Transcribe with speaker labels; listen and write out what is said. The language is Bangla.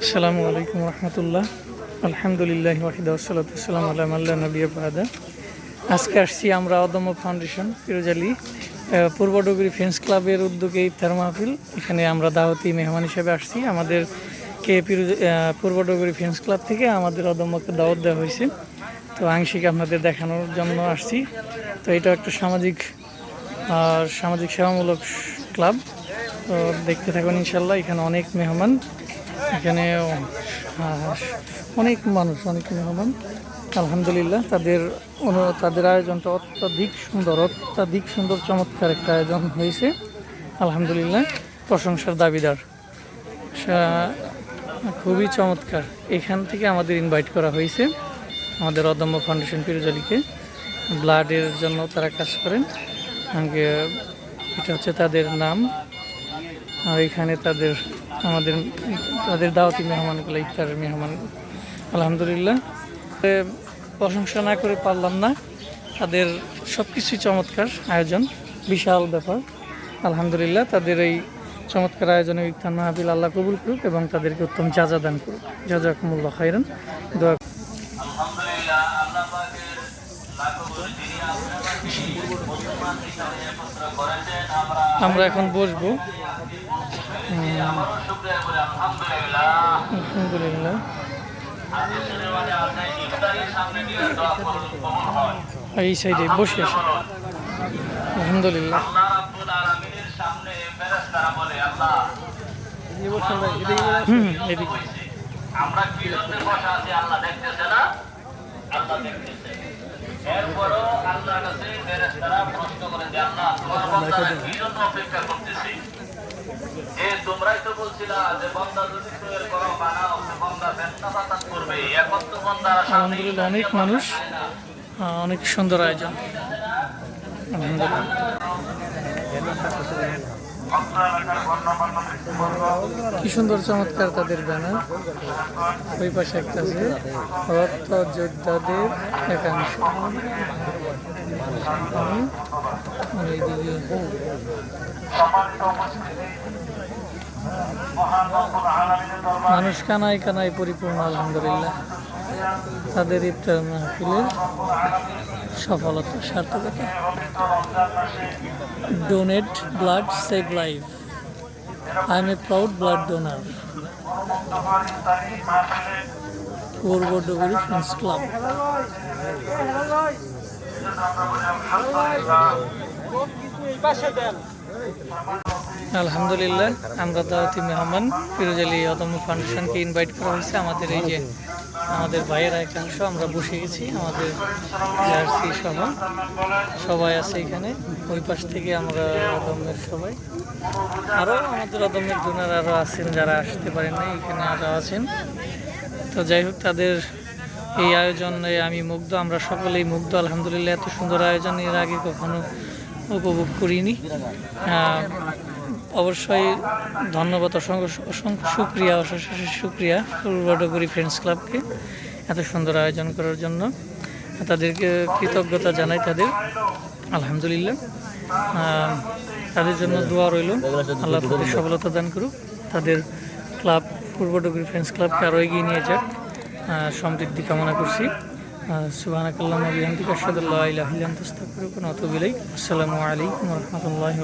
Speaker 1: আসসালামু আলাইকুম রহমতুল্লাহ। আলহামদুলিল্লাহ ওয়াহিদা ওসালাতাম আল্লাহ নবী বাহাদা আজকে আসছি আমরা অদম্য ফাউন্ডেশন ফিরোজালি পূর্ব ডুগরি ফ্রেন্ডস ক্লাবের উদ্যোগে ইফতার মাহফিল। এখানে আমরা দাওয়াতি মেহমান হিসেবে আসছি। আমাদের কে পূর্ব ডুগরি ফ্রেন্ডস ক্লাব থেকে আমাদের অদম্যকে দাওয়াত দেওয়া হয়েছে। তো আংশিক আপনাদের দেখানোর জন্য আসছি। তো এটা একটা সামাজিক আর সামাজিক সেবামূলক ক্লাব। তো দেখতে থাকুন ইনশাল্লাহ এখানে অনেক মেহমান। এখানে অনেক মানুষ, অনেক মেহমান। আলহামদুলিল্লাহ, তাদের তাদের আয়োজনটা অত্যাধিক সুন্দর অত্যাধিক সুন্দর, চমৎকার একটা আয়োজন হয়েছে। আলহামদুলিল্লাহ, প্রশংসার দাবিদার। খুবই চমৎকার। এখান থেকে আমাদের ইনভাইট করা হয়েছে আমাদের অদম্য ফাউন্ডেশন পিরোজালিকে। ব্লাডের জন্য তারা কাজ করেন। এটা হচ্ছে তাদের নাম। আর এখানে তাদের আমাদের তাদের দাওয়াতি মেহমানগুলো ইফতারের মেহমান। আলহামদুলিল্লাহ। প্রশংসা না করে পারলাম না। তাদের সব কিছুই চমৎকার আয়োজন, বিশাল ব্যাপার। আলহামদুলিল্লাহ, তাদের এই চমৎকার আয়োজনে ইফতার মাহাবিল আল্লাহ কবুল করুক এবং তাদেরকে উত্তম যাজা দান করুক। জাজাকুমুল্লাহ খাইরান দোয়া
Speaker 2: আমরা
Speaker 1: এখন বসবো।
Speaker 2: আলহামদুলিল্লাহ।
Speaker 1: এই সাইডে বসে আসি হুম এদিকে।
Speaker 2: অপেক্ষা করতেছে এ তোমরাই তো বলছিলা যে বান্দা যদি তৈরি করো বানাও সে বান্দা ব্যবসা বাতাস করবে। এখন তো বান্দারা
Speaker 1: আলহামদুলিল্লাহ অনেক মানুষ অনেক সুন্দর আয়োজন। কি সুন্দর চমৎকার তাদের ব্যানার। ওই পাশে একটা আছে রক্ত যোদ্ধাদের একাংশ। মানুষ কানায় কানায় পরিপূর্ণ, আলহামদুলিল্লাহ। তাদের ইফতার মাহফিলের সফলতা, সার্থকতা। Donate blood save life I am a proud blood donor পূর্ব ডুবুরি ফ্রেন্ডস ক্লাব আলহামদুলিল্লাহ, আমরা দাওয়াতি মেহমান, ফিরোজালি অদম্য ফাউন্ডেশনকে ইনভাইট করা হয়েছে। আমাদের এই যে আমাদের ভাইয়ের একাংশ আমরা বসে গেছি, আমাদের জার্সি সহ। সবাই আছে এখানে, ওই পাশ থেকে আমরা অদম্যের সবাই। আরও আমাদের অদম্যের ডোনার আরও আছেন, যারা আসতে পারেন না এখানে আরও আছেন। তো যাই হোক, তাদের এই আয়োজনে আমি মুগ্ধ, আমরা সকলেই মুগ্ধ। আলহামদুলিল্লাহ, এত সুন্দর আয়োজন, এর আগে কখনো উপভোগ করিনি। অবশ্যই ধন্যবাদ, অসংখ্য অসংখ্য সুক্রিয়া অশেষ সুক্রিয়া পূর্বডগরি ফ্রেন্ডস ক্লাবকে এত সুন্দর আয়োজন করার জন্য। তাদেরকে কৃতজ্ঞতা জানাই তাদের। আলহামদুলিল্লাহ। তাদের জন্য দোয়া রইল। আল্লাহ তাদের সফলতা দান করুক। তাদের ক্লাব পূর্বডগরি ফ্রেন্ডস ক্লাবকে আরও এগিয়ে নিয়ে যাক। সমৃদ্ধি কামনা করছি। ইলাইক। আসসালামু আলাইকুম রহমতুল্লাহ